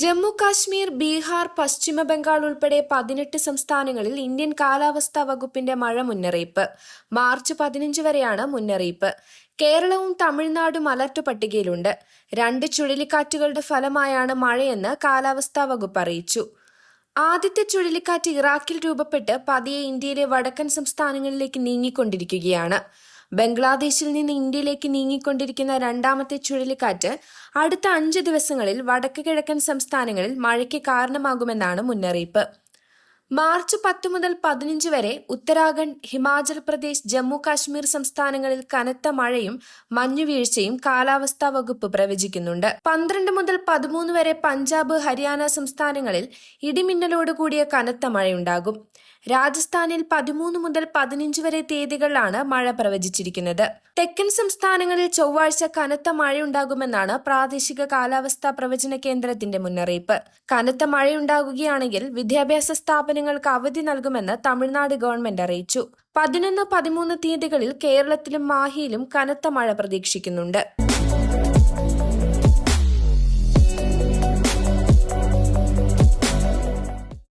ജമ്മു കാശ്മീർ ബീഹാർ പശ്ചിമ ബംഗാൾ ഉൾപ്പെടെ പതിനെട്ട് സംസ്ഥാനങ്ങളിൽ ഇന്ത്യൻ കാലാവസ്ഥാ വകുപ്പിന്റെ മഴ മുന്നറിയിപ്പ്. മാർച്ച് പതിനഞ്ച് വരെയാണ് മുന്നറിയിപ്പ്. കേരളവും തമിഴ്നാടും അലർട്ട് പട്ടികയിലുണ്ട്. രണ്ട് ചുഴലിക്കാറ്റുകളുടെ ഫലമായാണ് മഴയെന്ന് കാലാവസ്ഥാ വകുപ്പ് അറിയിച്ചു. ആദ്യത്തെ ചുഴലിക്കാറ്റ് ഇറാഖിൽ രൂപപ്പെട്ട് പതിയെ ഇന്ത്യയിലെ വടക്കൻ സംസ്ഥാനങ്ങളിലേക്ക് നീങ്ങിക്കൊണ്ടിരിക്കുകയാണ്. ബംഗ്ലാദേശിൽ നിന്ന് ഇന്ത്യയിലേക്ക് നീങ്ങിക്കൊണ്ടിരിക്കുന്ന രണ്ടാമത്തെ ചുഴലിക്കാറ്റ് അടുത്ത അഞ്ച് ദിവസങ്ങളിൽ വടക്ക് കിഴക്കൻ സംസ്ഥാനങ്ങളിൽ മഴയ്ക്ക് കാരണമാകുമെന്നാണ് മുന്നറിയിപ്പ്. മാർച്ച് പത്ത് മുതൽ പതിനഞ്ച് വരെ ഉത്തരാഖണ്ഡ് ഹിമാചൽ പ്രദേശ് ജമ്മു കാശ്മീർ സംസ്ഥാനങ്ങളിൽ കനത്ത മഴയും മഞ്ഞുവീഴ്ചയും കാലാവസ്ഥാ വകുപ്പ് പ്രവചിക്കുന്നുണ്ട്. പന്ത്രണ്ട് മുതൽ പതിമൂന്ന് വരെ പഞ്ചാബ് ഹരിയാന സംസ്ഥാനങ്ങളിൽ ഇടിമിന്നലോട് കൂടിയ കനത്ത മഴയുണ്ടാകും. രാജസ്ഥാനിൽ പതിമൂന്ന് മുതൽ പതിനഞ്ച് വരെ തീയതികളിലാണ് മഴ പ്രവചിച്ചിരിക്കുന്നത്. തെക്കൻ സംസ്ഥാനങ്ങളിൽ ചൊവ്വാഴ്ച കനത്ത മഴയുണ്ടാകുമെന്നാണ് പ്രാദേശിക കാലാവസ്ഥാ പ്രവചന കേന്ദ്രത്തിന്റെ മുന്നറിയിപ്പ്. കനത്ത മഴയുണ്ടാകുകയാണെങ്കിൽ വിദ്യാഭ്യാസ സ്ഥാപനങ്ങൾക്ക് അവധി നൽകുമെന്ന് തമിഴ്നാട് ഗവൺമെന്റ് അറിയിച്ചു. പതിനൊന്ന് പതിമൂന്ന് തീയതികളിൽ കേരളത്തിലും മാഹിയിലും കനത്ത മഴ പ്രതീക്ഷിക്കുന്നുണ്ട്.